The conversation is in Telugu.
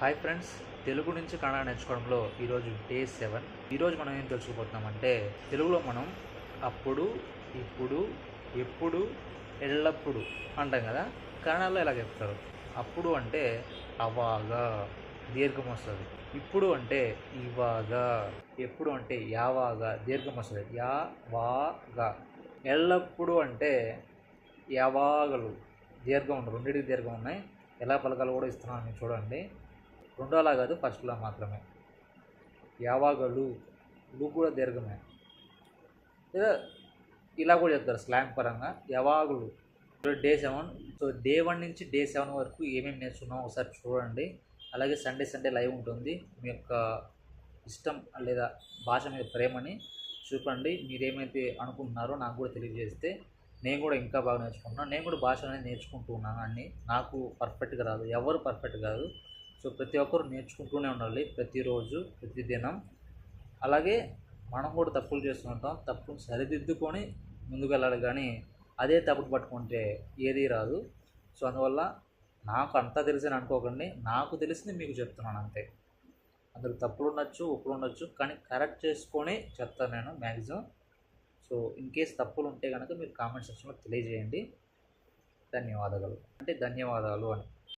హాయ్ ఫ్రెండ్స్ తెలుగు నుంచి కన్నడ నేర్చుకోవడంలో ఈరోజు డే సెవెన్. ఈరోజు మనం ఏం తెలుసుకోబోతున్నామంటే తెలుగులో మనం అప్పుడు ఇప్పుడు ఎప్పుడు ఎల్లప్పుడు అంటాం కదా? కన్నడలో ఇలా చెప్తారు? అప్పుడు అంటే అవాగా దీర్ఘం వస్తుంది. ఇప్పుడు అంటే ఇవాగా ఎప్పుడు అంటే యావాగా దీర్ఘం వస్తుంది. యా వాగా ఎల్లప్పుడు అంటే యావాగలు దీర్ఘం ఉండదు. రెండింటికి దీర్ఘం ఉన్నాయి. ఎలా పలకాలు కూడా ఇస్తున్నాను చూడండి. రెండోలా కాదు ఫస్ట్లో మాత్రమే. యావాగలు లు కూడా దీర్ఘమే. లేదా ఇలా కూడా చెప్తారు స్లాంగ్ పరంగా. యవాగులు. Day seven. So day one నుంచి డే సెవెన్ వరకు ఏమేమి నేర్చుకున్నాం ఒకసారి చూడండి. అలాగే సండే సండే లైవ్ ఉంటుంది. మీ యొక్క ఇష్టం లేదా భాష మీద ప్రేమని చూపండి. మీరేమైతే అనుకుంటున్నారో నాకు కూడా తెలియజేస్తే నేను కూడా ఇంకా బాగా నేర్చుకుంటున్నాను. నేను కూడా భాష అనేది నేర్చుకుంటూ ఉన్నాను అన్ని. నాకు పర్ఫెక్ట్గా రాదు. ఎవరు పర్ఫెక్ట్ కాదు. సో ప్రతి ఒక్కరు నేర్చుకుంటూనే ఉండాలి ప్రతిరోజు ప్రతిదినం అలాగే మనం కూడా తప్పులు చేస్తుంటాం తప్పులు సరిదిద్దుకొని ముందుకు వెళ్ళాలి కానీ అదే తప్పుడు పట్టుకుంటే ఏది రాదు. సో అందువల్ల నాకు అంతా తెలిసిన అనుకోకండి. నాకు తెలిసింది మీకు చెప్తున్నాను అంతే. అందులో తప్పులు ఉండొచ్చు ఒప్పులు ఉండొచ్చు కానీ కరెక్ట్ చేసుకొని చెప్తాను నేను మ్యాక్సిమం సో ఇన్ కేస్ తప్పులు ఉంటే కనుక మీరు కామెంట్ సెక్షన్లో తెలియజేయండి. ధన్యవాదాలు అంటే ధన్యవాదాలు అని.